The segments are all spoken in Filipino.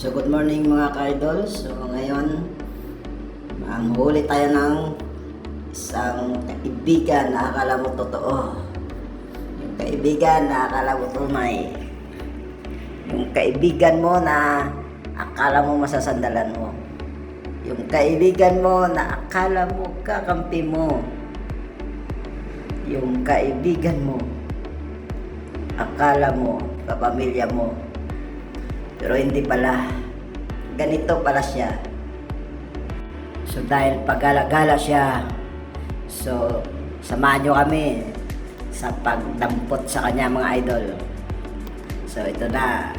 So good morning mga ka-idol. So ngayon, ang huli tayo ng isang kaibigan na akala mo totoo. Yung kaibigan na akala mo tunay. Yung kaibigan mo na akala mo masasandalan mo. Yung kaibigan mo na akala mo kakampi mo. Yung kaibigan mo akala mo kapamilya mo. Pero hindi pala. Ganito pala siya. So dahil pagala-gala siya, so samahan nyo kami sa pagdampot sa kanya mga idol. So ito na.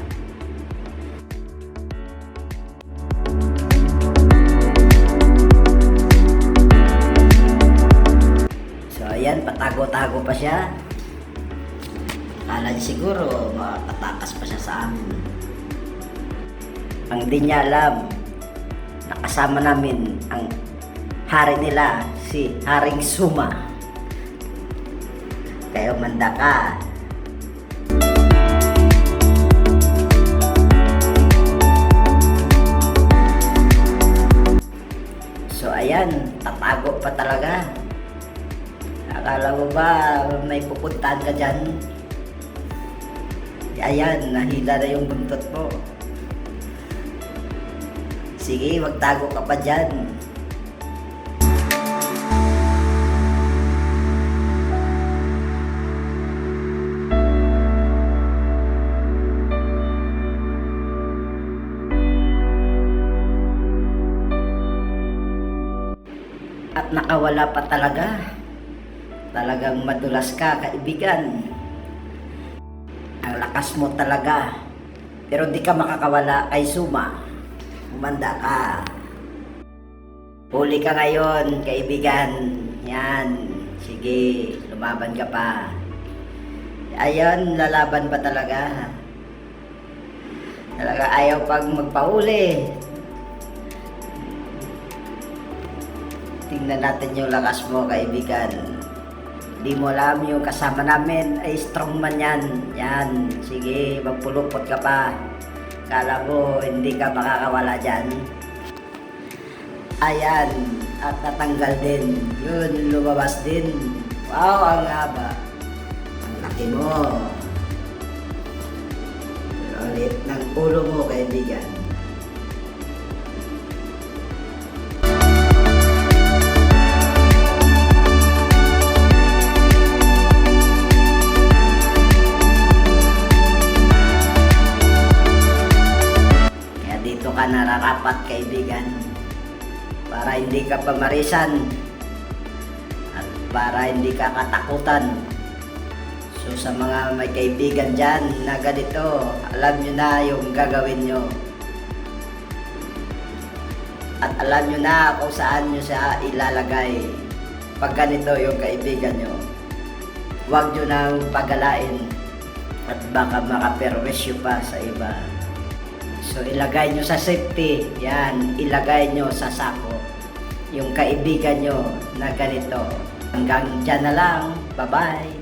So ayan, patago-tago pa siya. Niya siguro makakatakas pa siya sa amin. Ang di niya alam, nakasama namin ang hari nila, si Haring Suma. Kaya manda ka. So ayan, tatago pa talaga. Akala mo ba may pupuntahan ka dyan? Ayan, nahila na yung buntot mo. Sige, magtago ka pa dyan. At nakawala pa talaga. Talagang madulas ka, kaibigan. Ang lakas mo talaga. Pero di ka makakawala kay Suma. Umanda ka. Huli ka ngayon, kaibigan. Yan. Sige, lumaban ka pa. Ayan, lalaban pa talaga. Talaga ayaw pag magpahuli. Tingnan natin yung lakas mo, kaibigan. Di mo alam yung kasama namin ay strong man yan. Yan, sige, magpulupot ka pa. Kala mo, hindi ka makakawala dyan. Ayan, at natanggal din. Yun, lumabas din. Wow, ang haba. Ang laki mo. Ang liit ng ulo mo, kaibigan. Ka nararapat, kaibigan. Para hindi ka pamarisan. At para hindi ka katakutan. So sa mga may kaibigan dyan na ganito, alam nyo na yung gagawin nyo. At alam nyo na kung saan nyo siya ilalagay. Pag ganito yung kaibigan nyo. Huwag nyo nang pagalain at baka makaperwisyo pa sa iba. So ilagay nyo sa safety, yan, ilagay nyo sa sako yung kaibigan nyo na ganito. Hanggang dyan na lang, bye-bye!